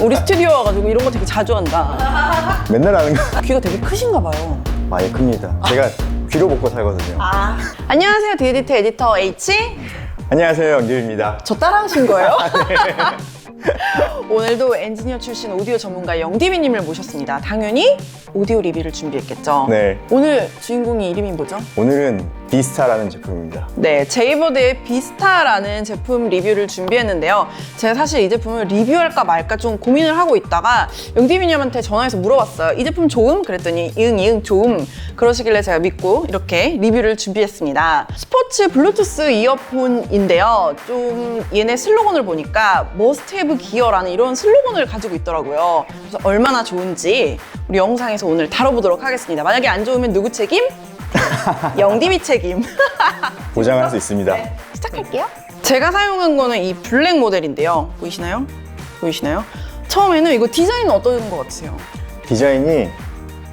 우리 스튜디오 와가지고 이런 거 되게 자주 한다. 맨날 하는 거 귀가 되게 크신가 봐요. 많이 큽니다. 제가 귀로 먹고 살거든요. 안녕하세요, 디에디트 에디터 H. 안녕하세요, 영길입니다. 저 따라하신 거예요? 오늘도 엔지니어 출신 오디오 전문가 영디비님을 모셨습니다. 당연히 오디오 리뷰를 준비했겠죠. 네. 오늘 주인공이 이름이 뭐죠? 오늘은 비스타라는 제품입니다. 네, 제이버드의 비스타라는 제품 리뷰를 준비했는데요. 제가 사실 이 제품을 리뷰할까 말까 좀 고민을 하고 있다가 영디비님한테 전화해서 물어봤어요. 이 제품 좋음? 그랬더니 이응 이응 좋음. 그러시길래 제가 믿고 이렇게 리뷰를 준비했습니다. 스포츠 블루투스 이어폰인데요. 좀 얘네 슬로건을 보니까 Must Have Gear라는 이런 슬로건을 가지고 있더라고요. 그래서 얼마나 좋은지 우리 영상에서 오늘 다뤄보도록 하겠습니다. 만약에 안 좋으면 누구 책임? 영디비 책임. 보장할 수 있습니다. 시작할게요. 제가 사용한 거는 이 블랙 모델인데요. 보이시나요? 보이시나요? 처음에는 이거 디자인은 어떤 것 같으세요? 디자인이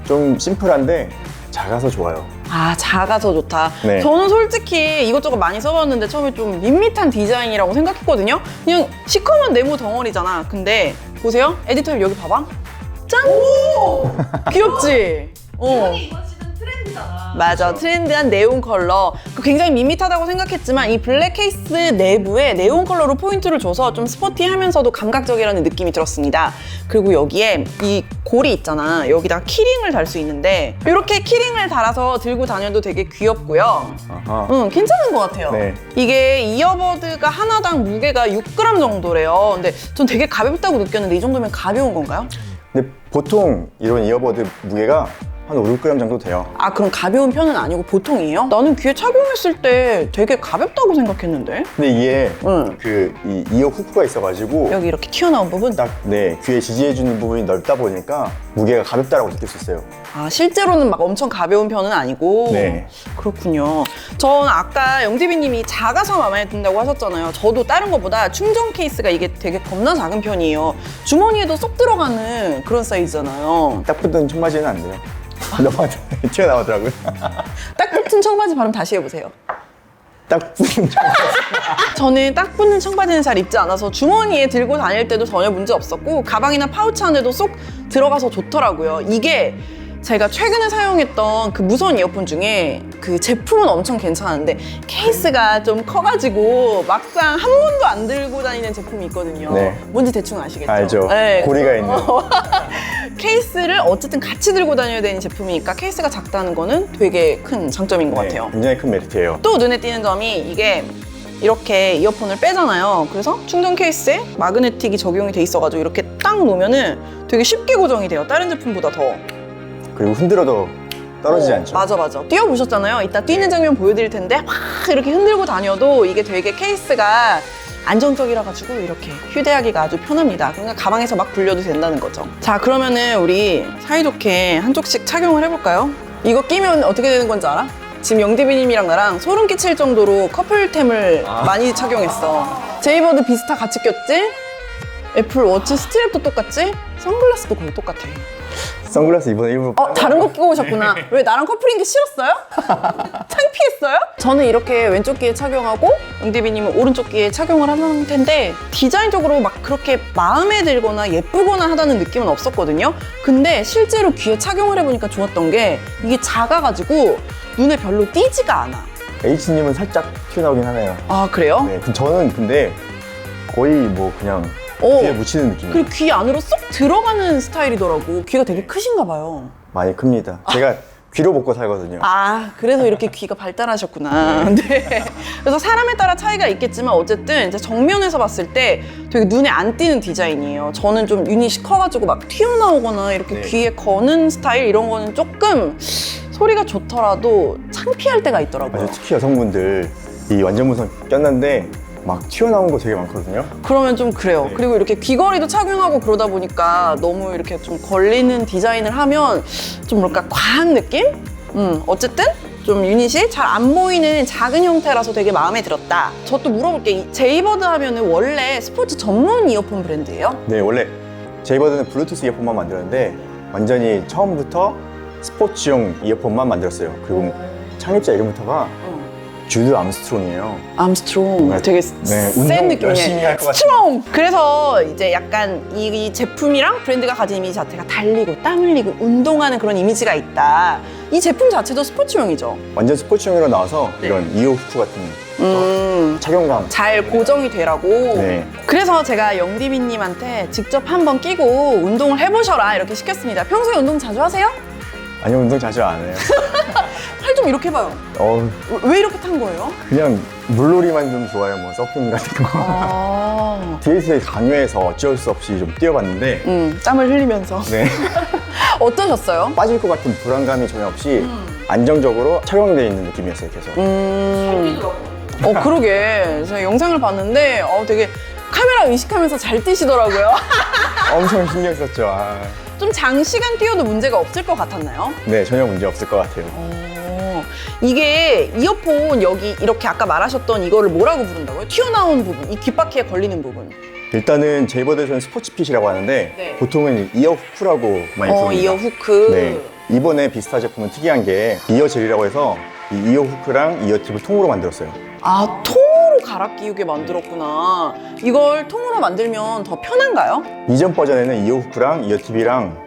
좀 심플한데 작아서 좋아요. 아 작아서 좋다. 네. 저는 솔직히 이것저것 많이 써봤는데 처음에 좀 밋밋한 디자인이라고 생각했거든요. 그냥 시커먼 네모 덩어리잖아. 근데 보세요. 에디터 여기 봐봐. 짠! 귀엽지? 어. 트렌드잖아. 맞아 트렌드한 네온 컬러 그 굉장히 밋밋하다고 생각했지만 이 블랙 케이스 내부에 네온 컬러로 포인트를 줘서 좀 스포티하면서도 감각적이라는 느낌이 들었습니다 그리고 여기에 이 고리 있잖아 여기다 키링을 달 수 있는데 이렇게 키링을 달아서 들고 다녀도 되게 귀엽고요 아하. 응 괜찮은 것 같아요 네. 이게 이어버드가 하나당 무게가 6g 정도래요 근데 전 되게 가볍다고 느꼈는데 이 정도면 가벼운 건가요? 근데 보통 이런 이어버드 무게가 한 5, 6g 정도 돼요. 아 그럼 가벼운 편은 아니고 보통이에요? 나는 귀에 착용했을 때 되게 가볍다고 생각했는데 근데 이게 응. 그이 이어 후크가 있어가지고 여기 이렇게 튀어나온 부분 딱 네, 귀에 지지해주는 부분이 넓다 보니까 무게가 가볍다라고 느낄 수 있어요. 아 실제로는 막 엄청 가벼운 편은 아니고 네. 그렇군요 전 아까 영디비님이 작아서 마음에 든다고 하셨잖아요 저도 다른 것보다 충전 케이스가 이게 되게 겁나 작은 편이에요 주머니에도 쏙 들어가는 그런 사이즈잖아요 딱 붙은 청바지는 안 돼요. 너무 튀어나오더라고요. 딱 붙은 청바지 발음 다시 해보세요 딱 붙은 청바지. 저는 딱 붙는 청바지는 잘 입지 않아서 주머니에 들고 다닐 때도 전혀 문제 없었고 가방이나 파우치 안에도 쏙 들어가서 좋더라고요. 이게 제가 최근에 사용했던 그 무선 이어폰 중에 그 제품은 엄청 괜찮은데 케이스가 좀 커가지고 막상 한 번도 안 들고 다니는 제품이 있거든요. 네. 뭔지 대충 아시겠죠? 알죠. 네. 고리가 있는. 케이스를 어쨌든 같이 들고 다녀야 되는 제품이니까 케이스가 작다는 거는 되게 큰 장점인 것 네, 같아요. 굉장히 큰 메리트예요. 또 눈에 띄는 점이 이게 이렇게 이어폰을 빼잖아요. 그래서 충전 케이스에 마그네틱이 적용이 돼 있어가지고 이렇게 딱 놓으면은 되게 쉽게 고정이 돼요. 다른 제품보다 더. 그리고 흔들어도 떨어지지 어, 않죠. 맞아, 맞아. 뛰어보셨잖아요. 이따 뛰는 장면 보여드릴 텐데 막 이렇게 흔들고 다녀도 이게 되게 케이스가 안정적이라 가지고 이렇게 휴대하기가 아주 편합니다. 그러니까 가방에서 막 굴려도 된다는 거죠. 자, 그러면은 우리 사이좋게 한쪽씩 착용을 해볼까요? 이거 끼면 어떻게 되는 건지 알아? 지금 영디비님이랑 나랑 소름 끼칠 정도로 커플템을 많이 착용했어. 제이버드 비스타 같이 꼈지? 애플 워치 스트랩도 똑같지? 선글라스도 거의 똑같아. 선글라스 이번에 일부러 어, 다른 거 끼고 오셨구나. 왜 나랑 커플인 게 싫었어요? 창피했어요? 저는 이렇게 왼쪽 귀에 착용하고 응대비님은 오른쪽 귀에 착용을 하는 텐데 디자인적으로 막 그렇게 마음에 들거나 예쁘거나 하다는 느낌은 없었거든요. 근데 실제로 귀에 착용을 해보니까 좋았던 게 이게 작아가지고 눈에 별로 띄지가 않아. H님은 살짝 튀어나오긴 하네요. 아 그래요? 네, 그 저는 근데 거의 뭐 그냥 어. 귀에 묻히는 느낌이에요. 그리고 귀 안으로 쏙 들어가는 스타일이더라고. 귀가 되게 크신가 봐요. 많이 큽니다. 제가 귀로 먹고 살거든요. 아, 그래서 이렇게 귀가 발달하셨구나. 네. 그래서 사람에 따라 차이가 있겠지만 어쨌든 이제 정면에서 봤을 때 되게 눈에 안 띄는 디자인이에요. 저는 좀 유닛이 커가지고 막 튀어나오거나 이렇게 네. 귀에 거는 스타일 이런 거는 조금 소리가 좋더라도 창피할 때가 있더라고요. 맞아요. 특히 여성분들 이 완전 무선 꼈는데 막 튀어나온 거 되게 많거든요. 그러면 좀 그래요. 네. 그리고 이렇게 귀걸이도 착용하고 그러다 보니까 너무 이렇게 좀 걸리는 디자인을 하면 좀 뭘까 과한 느낌? 음, 어쨌든 좀 유닛이 잘안 보이는 작은 형태라서 되게 마음에 들었다. 저 또 물어볼게. 이 제이버드 하면은 원래 스포츠 전문 이어폰 브랜드예요? 네, 원래 제이버드는 블루투스 이어폰만 만들었는데 완전히 처음부터 스포츠용 이어폰만 만들었어요. 그리고 창립자 이름부터가 주드 암스트롱이에요. 암스트롱 네, 되게 네, 센 운동 느낌이에요. 열심히 할것 같은 스트롱. 그래서 이제 약간 이, 이 제품이랑 브랜드가 가진 이미지 자체가 달리고 땀 흘리고 운동하는 그런 이미지가 있다. 이 제품 자체도 스포츠용이죠. 완전 스포츠용으로 나와서 네. 이런 이오 후크 같은 음. 착용감. 잘 고정이 되라고. 네. 그래서 제가 영디비님한테 직접 한번 끼고 운동을 해보셔라 이렇게 시켰습니다. 평소에 운동 자주 하세요? 아니 운동 자주 안 해요. 팔좀 이렇게 해봐요. 어 왜 이렇게 탄 거예요? 그냥 물놀이만 좀 좋아해요. 뭐 서핑 같은 거. 아, DS에 강요해서 어쩔 수 없이 좀 뛰어봤는데 음, 땀을 흘리면서 네. 어떠셨어요? 빠질 것 같은 불안감이 전혀 없이 안정적으로 착용되어 있는 느낌이었어요. 계속. 음, 어 그러게 제가 영상을 봤는데 어 되게 카메라 의식하면서 잘 뛰시더라고요. 엄청 신경 썼죠. 아. 좀 장시간 뛰어도 문제가 없을 것 같았나요? 네 전혀 문제 없을 것 같아요. 어, 이게 이어폰 여기 이렇게 아까 말하셨던 이거를 뭐라고 부른다고요? 튀어나온 부분, 이 귓바퀴에 걸리는 부분. 일단은 제이버드에서는 스포츠핏이라고 하는데 네. 보통은 이어 후크라고 많이 어, 부릅니다. 이어 후크. 네. 이번에 비스타 제품은 특이한 게 이어 젤이라고 해서 이 이어 후크랑 이어 팁을 통으로 만들었어요. 아, 통으로 갈아 끼우게 만들었구나. 이걸 통으로 만들면 더 편한가요? 이전 버전에는 이어 후크랑 이어 팁이랑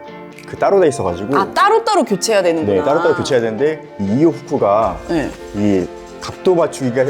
그 따로 돼 있어가지고 아, 따로 따로 교체해야 되는구나. 네 따로따로 교체해야 되는데 이 이어 후크가 네. 이 각도 맞추기가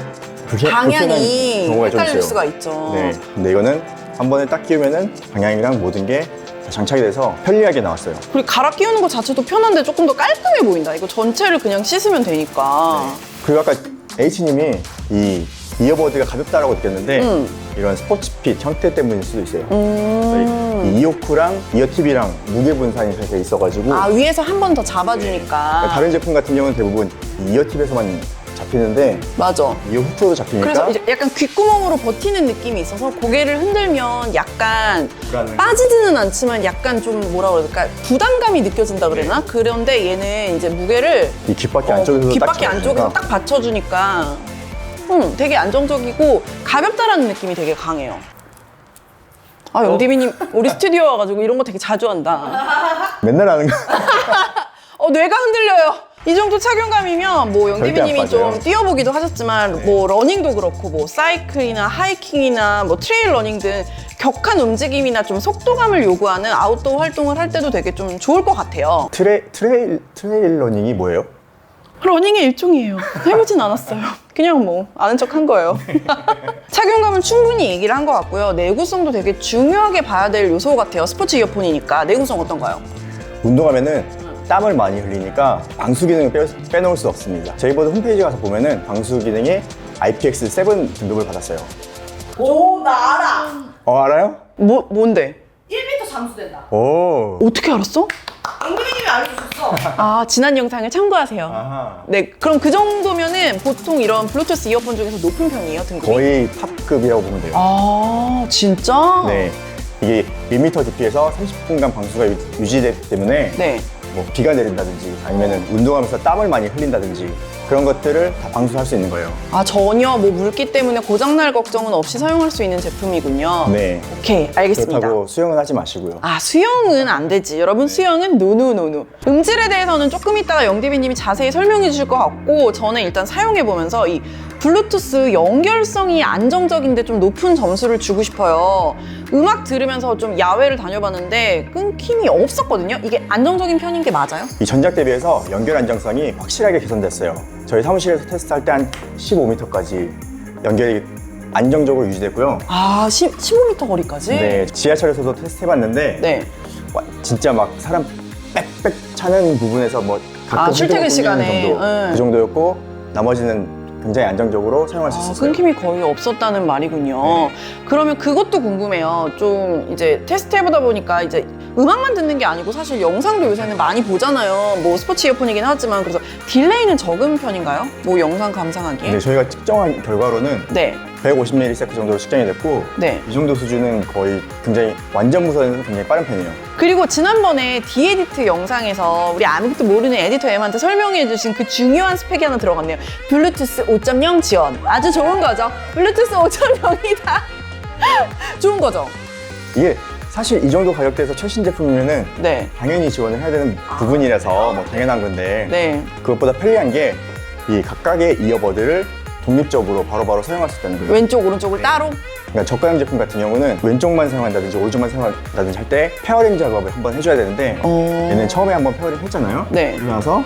불편, 방향이 불편한 경우가 좀 헷갈릴 있어요. 수가 있죠. 네. 근데 이거는 한 번에 딱 끼우면은 방향이랑 모든 게 다 장착이 돼서 편리하게 나왔어요. 그리고 갈아 끼우는 것 자체도 편한데 조금 더 깔끔해 보인다. 이거 전체를 그냥 씻으면 되니까. 그리고 아까 H님이 이 이어버드가 가볍다라고 느꼈는데 음. 이런 스포츠핏 형태 때문일 수도 있어요. 음. 이 이어쿠랑 이어팁이랑 무게 분산이 돼 있어가지고 아, 위에서 한 번 더 잡아주니까. 다른 제품 같은 경우는 대부분 이 이어팁에서만 잡히는데 맞아. 이어 후크로도 잡히니까 그래서 이제 약간 귓구멍으로 버티는 느낌이 있어서 고개를 흔들면 약간 빠지지는 않지만 약간 좀 뭐라 그럴까 부담감이 느껴진다 그러나 그런데 얘는 이제 무게를 이 귓바퀴 어, 안쪽에서 귓바퀴 딱 안쪽에서 딱 받쳐주니까 음, 되게 안정적이고 가볍다라는 느낌이 되게 강해요. 아 영디비님 우리 스튜디오 와가지고 이런 거 되게 자주 한다. 맨날 하는 거 어 뇌가 흔들려요. 이 정도 착용감이면 뭐 절대 영디비님이 안좀 빠져요. 뛰어보기도 하셨지만 뭐 러닝도 그렇고 뭐 사이클이나 하이킹이나 뭐 트레일 러닝 등 격한 움직임이나 좀 속도감을 요구하는 아웃도어 활동을 할 때도 되게 좀 좋을 것 같아요. 트레, 트레일, 트레일 러닝이 뭐예요? 러닝의 일종이에요. 해보진 않았어요. 그냥 뭐 아는 척 한 거예요. 착용감은 충분히 얘기를 한 것 같고요. 내구성도 되게 중요하게 봐야 될 요소 같아요. 스포츠 이어폰이니까 내구성 어떤가요? 운동하면은 땀을 많이 흘리니까 방수 기능을 빼, 빼놓을 수 없습니다. 제이버드 홈페이지 가서 보면은 방수 기능에 IPX7 등급을 받았어요. 오, 나 알아. 어 알아요? 뭐 뭔데? 1m 잠수된다. 오. 어떻게 알았어? 알려주셨어. 아 지난 영상을 참고하세요. 아하. 네, 그럼 그 정도면은 보통 이런 블루투스 이어폰 중에서 높은 편이에요, 등급이? 거의 탑급이라고 보면 돼요. 아, 진짜? 네. 이게 1m DP에서 30분간 방수가 유- 유지되기 때문에 네. 뭐 비가 내린다든지 아니면 운동하면서 땀을 많이 흘린다든지 그런 것들을 다 방수할 수 있는 거예요. 아, 전혀 뭐 물기 때문에 고장날 걱정은 없이 사용할 수 있는 제품이군요. 네. 오케이, 알겠습니다. 그렇다고 수영은 하지 마시고요. 아, 수영은 안 되지. 여러분, 수영은 노노노노. 음질에 대해서는 조금 이따가 영디비님이 자세히 설명해 주실 것 같고, 저는 일단 사용해 보면서 이 블루투스 연결성이 안정적인데 좀 높은 점수를 주고 싶어요. 음악 들으면서 좀 야외를 다녀봤는데 끊김이 없었거든요. 이게 안정적인 편인 게 맞아요? 이 전작 대비해서 연결 안정성이 확실하게 개선됐어요. 저희 사무실에서 테스트할 때 한 15m까지 연결이 안정적으로 유지됐고요. 아, 10, 15m 거리까지? 네, 지하철에서도 테스트 해봤는데 네. 와, 진짜 막 사람 빽빽 차는 부분에서 뭐 가끔 아, 출퇴근 시간에. 정도 네. 그 정도였고 나머지는 굉장히 안정적으로 사용할 수 아, 있었어요. 끊김이 거의 없었다는 말이군요. 네. 그러면 그것도 궁금해요. 좀 이제 테스트 해보다 보니까 이제 음악만 듣는 게 아니고 사실 영상도 요새는 많이 보잖아요. 뭐 스포츠 이어폰이긴 하지만 그래서 딜레이는 적은 편인가요? 뭐 영상 감상하기에? 네, 저희가 측정한 결과로는 네. 150ms 정도로 측정이 됐고 네. 이 정도 수준은 거의 굉장히 완전 무선에서 굉장히 빠른 편이에요. 그리고 지난번에 디에디트 영상에서 우리 아무것도 모르는 에디터 M한테 설명해 주신 그 중요한 스펙이 하나 들어갔네요. 블루투스 5.0 지원. 아주 좋은 거죠. 블루투스 5.0이다. 좋은 거죠. 이게 사실 이 정도 가격대에서 최신 제품이면은 네. 당연히 지원을 해야 되는 부분이라서 뭐 당연한 건데 네. 그것보다 편리한 게 이 각각의 이어버드를 독립적으로 바로바로 사용할 수 있다는 거예요. 왼쪽 오른쪽을 따로 그러니까 저가형 제품 같은 경우는 왼쪽만 사용한다든지 오른쪽만 사용한다든지 할 때 페어링 작업을 한번 해줘야 되는데 어. 얘는 처음에 한번 페어링 했잖아요. 네. 그러고 나서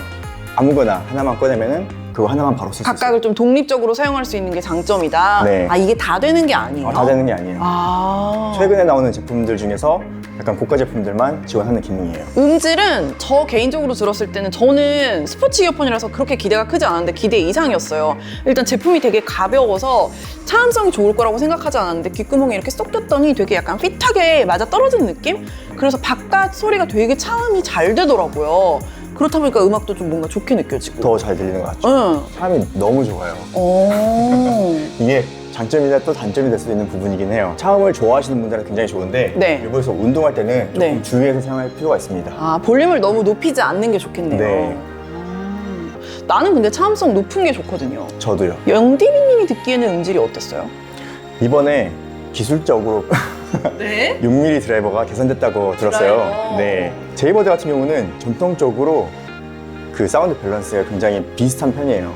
아무거나 하나만 꺼내면은 그거 하나만 바로 쓸 수 있어요. 각각을 좀 독립적으로 사용할 수 있는 게 장점이다. 네. 아 이게 다 되는 게 아니에요. 어, 다 되는 게 아니에요. 아. 최근에 나오는 제품들 중에서 약간 고가 제품들만 지원하는 기능이에요. 음질은 저 개인적으로 들었을 때는 저는 스포츠 이어폰이라서 그렇게 기대가 크지 않았는데 기대 이상이었어요. 일단 제품이 되게 가벼워서 차음성이 좋을 거라고 생각하지 않았는데 귓구멍에 이렇게 쏙 꼈더니 되게 약간 핏하게 맞아 떨어지는 느낌? 그래서 바깥 소리가 되게 차음이 잘 되더라고요. 그렇다 보니까 음악도 좀 뭔가 좋게 느껴지고. 더 잘 들리는 것 같죠? 응. 사람이 너무 좋아요. 오. 이게 장점이자 또 단점이 될수 있는 부분이긴 해요. 차음을 좋아하시는 분들은 굉장히 좋은데 네. 일부에서 운동할 때는 조금 네. 주의해서 사용할 필요가 있습니다. 아, 볼륨을 너무 높이지 않는 게 좋겠네요. 네. 음. 나는 근데 차음성 높은 게 좋거든요. 저도요. 영디비님이 듣기에는 음질이 어땠어요? 이번에 기술적으로 네. 6mm 드라이버가 개선됐다고 들었어요. 드라이버. 네. 제이버드 같은 경우는 전통적으로 그 사운드 밸런스가 굉장히 비슷한 편이에요.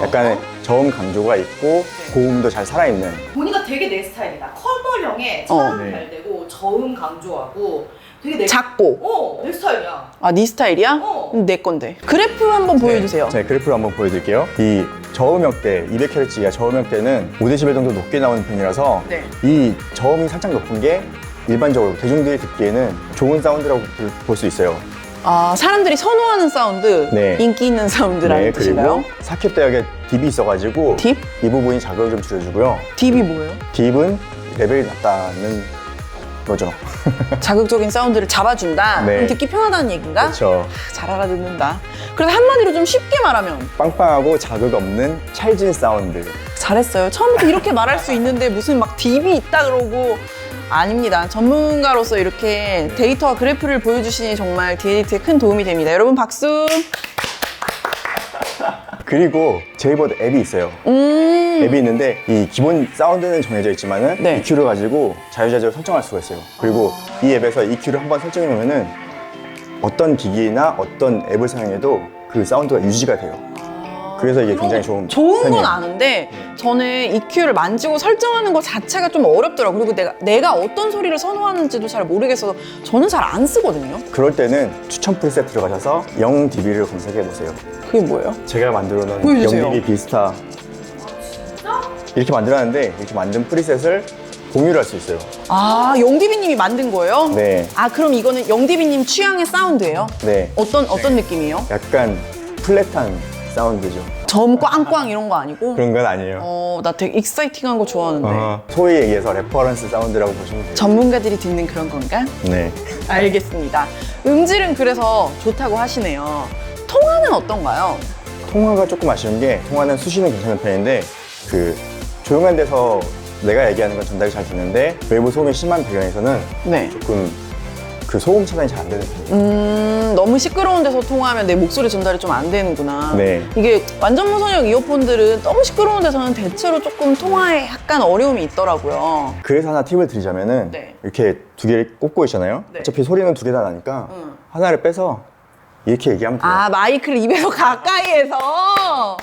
약간 저음 강조가 있고 고음도 잘 살아있는 보니까 되게 내 스타일이다. 어. 차음 네. 잘 되고 저음 강조하고 되게 내 작고. 어, 내 스타일이야. 아, 네 스타일이야? 어. 음, 내 건데. 그래프 한번 보여주세요. 네, 그래프를 한번 보여드릴게요. 이 저음역대, 200Hz가 저음역대는 5dB 정도 높게 나오는 편이라서 네. 이 저음이 살짝 높은 게 일반적으로 대중들이 듣기에는 좋은 사운드라고 볼 수 있어요. 아, 사람들이 선호하는 사운드, 네. 인기 있는 사운드라는 네, 뜻인가요? 그리고 사캡 대역에 딥이 있어가지고 딥? 이 부분이 자극을 좀 줄여주고요. 딥이 뭐예요? 딥은 레벨이 낮다는 거죠. 자극적인 사운드를 잡아준다? 네. 그럼 듣기 편하다는 얘기인가? 그렇죠. 잘 알아듣는다. 그래서 한마디로 좀 쉽게 말하면 빵빵하고 자극 없는 찰진 사운드. 잘했어요. 처음부터 이렇게 말할 수 있는데 무슨 막 딥이 있다 그러고 아닙니다. 전문가로서 이렇게 데이터와 그래프를 보여주시니 정말 디에디트에 큰 도움이 됩니다. 여러분 박수. 그리고 제이버드 앱이 있어요. 음. 앱이 있는데 이 기본 사운드는 정해져 있지만은 네. EQ를 가지고 자유자재로 설정할 수가 있어요. 그리고 이 앱에서 EQ를 한번 설정해 놓으면은 어떤 기기나 어떤 앱을 사용해도 그 사운드가 유지가 돼요. 그래서 이게 굉장히 좋은 좋은 건 편이에요. 아는데 저는 EQ를 만지고 설정하는 것 자체가 좀 어렵더라고요. 그리고 내가 내가 어떤 소리를 선호하는지도 잘 모르겠어서 저는 잘 안 쓰거든요. 그럴 때는 추천 프리셋 들어가셔서 0dB를 검색해 보세요. 그게 뭐예요? 제가 만들어 놓은 보여주세요. 0dB 비스타 이렇게 만들었는데 이렇게 만든 프리셋을 공유를 할 수 있어요. 아 영디비님이 만든 거예요? 네. 아 그럼 이거는 영디비님 취향의 사운드예요? 네. 어떤 어떤 느낌이에요? 약간 플랫한 사운드죠. 점 꽝꽝 이런 거 아니고? 그런 건 아니에요. 어, 나 되게 익사이팅한 거 좋아하는데. 어, 소위 얘기해서 레퍼런스 사운드라고 보시면 돼요. 전문가들이 듣는 그런 건가? 네. 알겠습니다. 음질은 그래서 좋다고 하시네요. 통화는 어떤가요? 통화가 조금 아쉬운 게 통화는 수시는 괜찮은 편인데 그 조용한 데서 내가 얘기하는 건 전달이 잘 되는데 외부 소음이 심한 배경에서는 네. 조금 그 소음 차단이 잘 안 되는 편이에요. 음, 너무 시끄러운 데서 통화하면 내 목소리 전달이 좀 안 되는구나. 네. 이게 완전 무선형 이어폰들은 너무 시끄러운 데서는 대체로 조금 통화에 약간 어려움이 있더라고요. 그래서 하나 팁을 드리자면은 네. 이렇게 두 개를 꽂고 있잖아요. 네. 어차피 소리는 두 개 다 나니까 응. 하나를 빼서 이렇게 얘기하면 돼요. 아, 마이크를 입에서 가까이에서.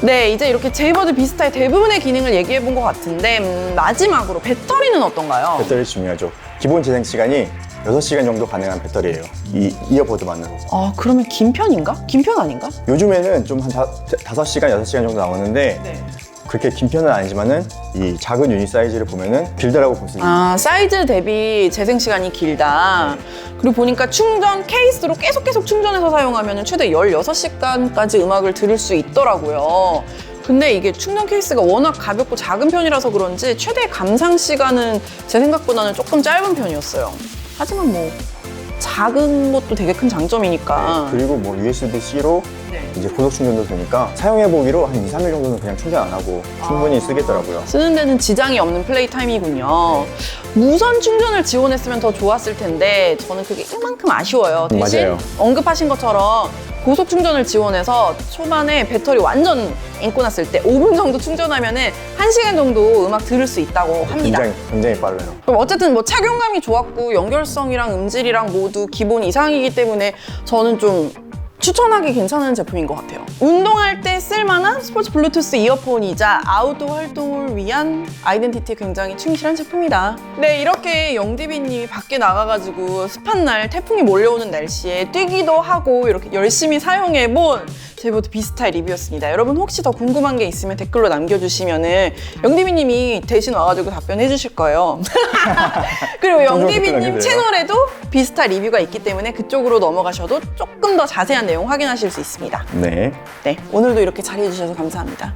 네, 이제 이렇게 제이버드 비스타의 대부분의 기능을 얘기해 본 것 같은데, 음, 마지막으로 배터리는 어떤가요? 배터리 중요하죠. 기본 재생 시간이 6시간 정도 가능한 배터리예요. 이 이어포드만으로. 아, 그러면 긴 편인가? 긴 편 아닌가? 요즘에는 좀 한 5시간, 6시간 정도 나오는데 네. 그렇게 긴 편은 아니지만은 이 작은 유닛 사이즈를 보면은 길다라고 볼 수 있어요. 아, 사이즈 대비 재생 시간이 길다. 그리고 보니까 충전 케이스로 계속 계속 충전해서 사용하면 최대 16시간까지 음악을 들을 수 있더라고요. 근데 이게 충전 케이스가 워낙 가볍고 작은 편이라서 그런지 최대 감상 시간은 제 생각보다는 조금 짧은 편이었어요. 하지만 뭐 작은 것도 되게 큰 장점이니까. 그리고 뭐 USB-C로 네. 이제 고속 충전도 되니까 사용해보기로 한 2, 3일 정도는 그냥 충전 안 하고 충분히 쓰겠더라고요. 쓰는 데는 지장이 없는 플레이 타임이군요. 무선 충전을 지원했으면 더 좋았을 텐데 저는 그게 이만큼 아쉬워요. 음, 대신 맞아요. 언급하신 것처럼 고속 충전을 지원해서 초반에 배터리 완전 앵꼬 났을 때 5분 정도 충전하면 은 1시간 정도 음악 들을 수 있다고 합니다. 굉장히, 굉장히 빨라요. 그럼 어쨌든 뭐 착용감이 좋았고 연결성이랑 음질이랑 모두 기본 이상이기 때문에 저는 좀 추천하기 괜찮은 제품인 것 같아요. 운동할 때 쓸만한 스포츠 블루투스 이어폰이자 아웃도어 활동을 위한 아이덴티티에 굉장히 충실한 제품이다. 네, 이렇게 영디비님이 밖에 나가가지고 습한 날 태풍이 몰려오는 날씨에 뛰기도 하고 이렇게 열심히 사용해본 제보드 비스타의 리뷰였습니다. 여러분 혹시 더 궁금한 게 있으면 댓글로 남겨주시면은 영디비님이 대신 와가지고 답변해 주실 거예요. 그리고 영디비님. 채널에도 비스타 리뷰가 있기 때문에 그쪽으로 넘어가셔도 조금 더 자세한 내용 확인하실 수 있습니다. 네. 네, 오늘도 이렇게 잘해주셔서 감사합니다.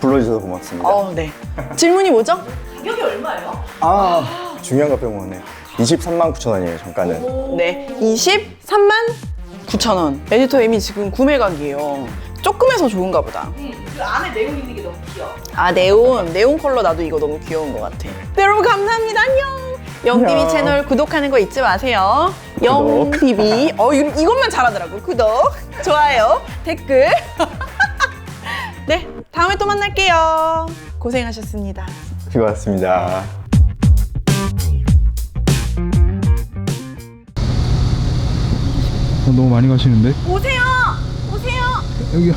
불러주셔서 고맙습니다. 어, 네. 질문이 뭐죠? 가격이 얼마예요? 아, 중요한 거 빼먹었네. 23만 9천 원이에요, 정가는. 네, 23만 9천 원. 에디터 M이 지금 구매 각이에요. 조금해서 좋은가 보다. 음, 그 안에 내용 있는 게 너무 귀여워. 아, 네온. 네온 컬러 나도 이거 너무 귀여운 것 같아. 네, 여러분 감사합니다. 안녕. 영TV 안녕. 채널 구독하는 거 잊지 마세요. 영TV. 어, 이- 이것만 잘하더라고. 구독, 좋아요, 댓글. 네, 다음에 또 만날게요. 고생하셨습니다. 수고하셨습니다. 너무 많이 가시는데? 오세요! 오세요! 여기요.